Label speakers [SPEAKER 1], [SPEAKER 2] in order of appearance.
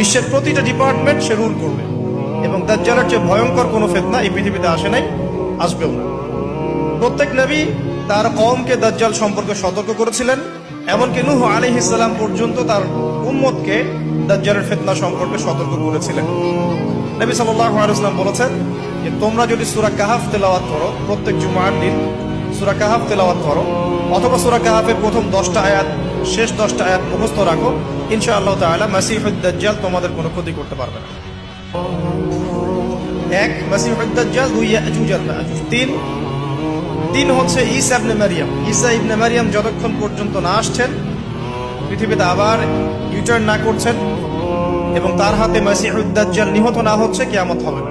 [SPEAKER 1] বিশ্বের প্রতিটা ডিপার্টমেন্ট সে রুল করবে। এবং দাজ্জালের যে ভয়ঙ্কর কোনো ফেতনা এই পৃথিবীতে আসে নাই, আসবেও না। প্রত্যেক নবী তার কমকে দাজ্জাল সম্পর্কে সতর্ক করেছিলেন, এমনকি নূহ আলী সালাম পর্যন্ত তার উম্মতকে দাজ্জালের ফিতনা সম্পর্কে সতর্ক করেছিলেন। নবী আলাইহি ওয়াসাল্লাম বলেছেন যে, তোমরা যদি সুরা কাহাফ তেলাওয়াত করো, প্রত্যেক জুমার দিন সূরা কাহাফ তেলাওয়াত করো, অথবা সূরা কাহাফের প্রথম 10টা আয়াত, শেষ 10টা আয়াত মুখস্থ রাখো। ইনশাআল্লাহ তাআলা মাসিহুদ দাজ্জাল তোমাদের কোনো ক্ষতি করতে পারবে না। এক মাসিহুদ দাজ্জাল, দুই, ইয়াজুজ আর মাজুজ তিন তিন হচ্ছে ঈসা ইবনে মারিয়াম। ঈসা ইবনে মারিয়াম যতক্ষণ পর্যন্ত না আসছেন, পৃথিবীতে আবার ইউটার্ন না করছেন, এবং তার হাতে মাসিহুদ্দাজ্জাল নিহত না হচ্ছে, কেয়ামত হবে না।